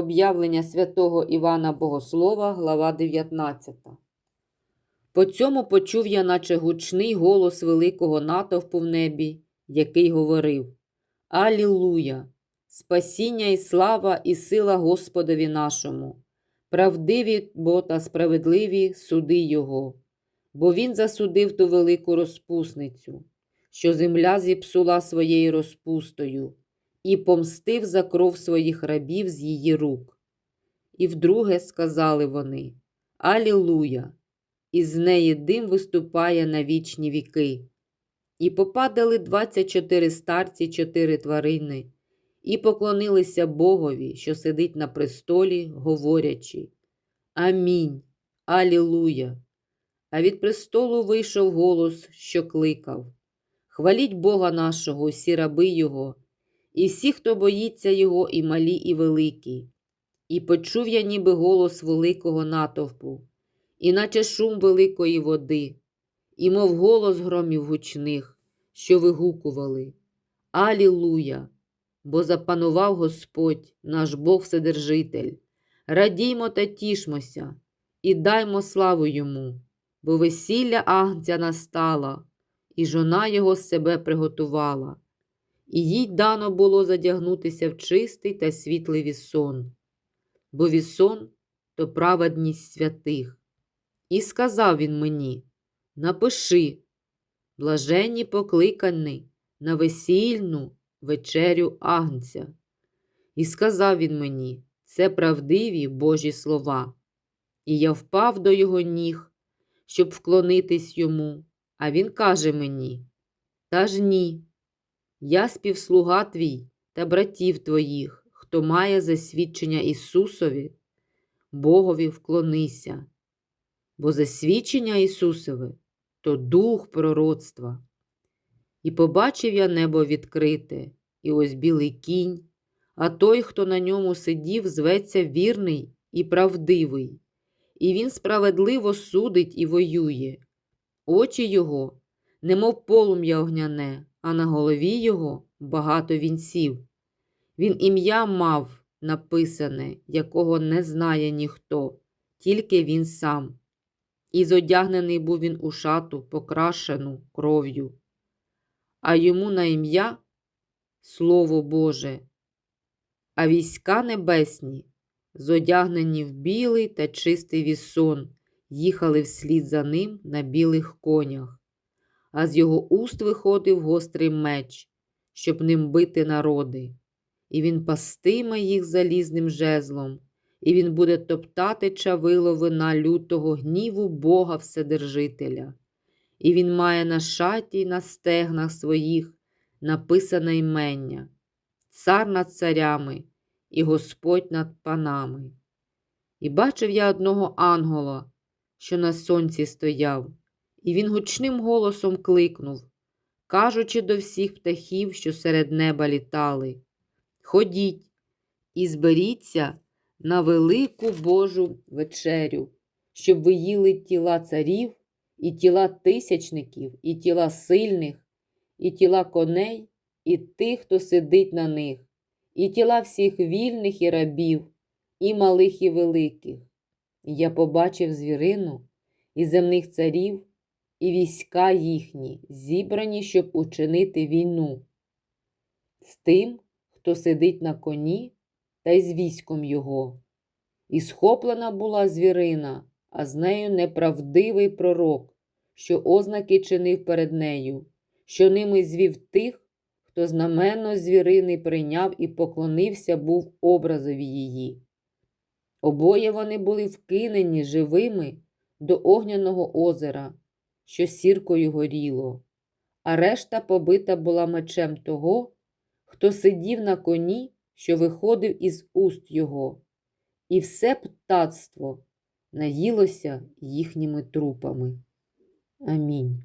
Об'явлення святого Івана Богослова, глава 19. По цьому почув я, наче гучний голос великого натовпу в небі, який говорив: Алілуя! Спасіння і слава і сила Господові нашому, правдиві бо та справедливі суди Його, бо Він засудив ту велику розпусницю, що земля зіпсула своєю розпустою, і помстив за кров своїх рабів з її рук. І вдруге сказали вони: Алілуя! І з неї дим виступає на вічні віки. І попадали двадцять чотири старці, чотири тварини, і поклонилися Богові, що сидить на престолі, говорячи: Амінь, Алілуя! А від престолу вийшов голос, що кликав: Хваліть Бога нашого, усі раби Його, і всі, хто боїться Його, і малі, і великі. І почув я ніби голос великого натовпу, іначе шум великої води, і мов голос громів гучних, що вигукували Алілуя! Бо запанував Господь, наш Бог Вседержитель. Радіймо та тішмося, і даймо славу йому, бо весілля Агнця настала, і жона його себе приготувала, і їй дано було задягнутися в чистий та світлий вісон, бо вісон то праведність святих. І сказав він мені: Напиши, блаженні покликані на весільну вечерю Агнця. І сказав він мені: це правдиві Божі слова. І я впав до його ніг, щоб вклонитись йому. А він каже мені: Та ж ні, я співслуга твій та братів твоїх, хто має засвідчення Ісусові, Богові вклонися, бо засвідчення Ісусове то дух пророцтва. І побачив я небо відкрите, і ось білий кінь, а той, хто на ньому сидів, зветься вірний і правдивий, і він справедливо судить і воює. Очі його, немов полум'я огняне, а на голові його багато вінців. Він ім'я мав написане, якого не знає ніхто, тільки він сам. І зодягнений був він у шату, покрашену кров'ю а йому на ім'я Слово Боже, а війська небесні, зодягнені в білий та чистий вісон, їхали вслід за ним на білих конях, а з його уст виходив гострий меч, щоб ним бити народи, і він пастиме їх залізним жезлом, і він буде топтати чавило вина лютого гніву Бога Вседержителя. І він має на шаті й на стегнах своїх написане імення, цар над царями і Господь над панами. І бачив я одного ангола, що на сонці стояв, і він гучним голосом кликнув, кажучи до всіх птахів, що серед неба літали: Ходіть і зберіться на велику Божу вечерю, щоб ви їли тіла царів і тіла тисячників, і тіла сильних, і тіла коней, і тих, хто сидить на них, і тіла всіх вільних і рабів, і малих, і великих. Я побачив звірину і земних царів, і війська їхні, зібрані, щоб учинити війну. З тим, хто сидить на коні, та й з військом його. І схоплена була звірина, а з нею неправдивий пророк, що ознаки чинив перед нею, що ними звів тих, хто знаменно звірини прийняв і поклонився був образові її. Обоє вони були вкинені живими до огняного озера, що сіркою горіло, а решта побита була мечем того, хто сидів на коні, що виходив із уст його, і все птацтво наїлося їхніми трупами. Амінь.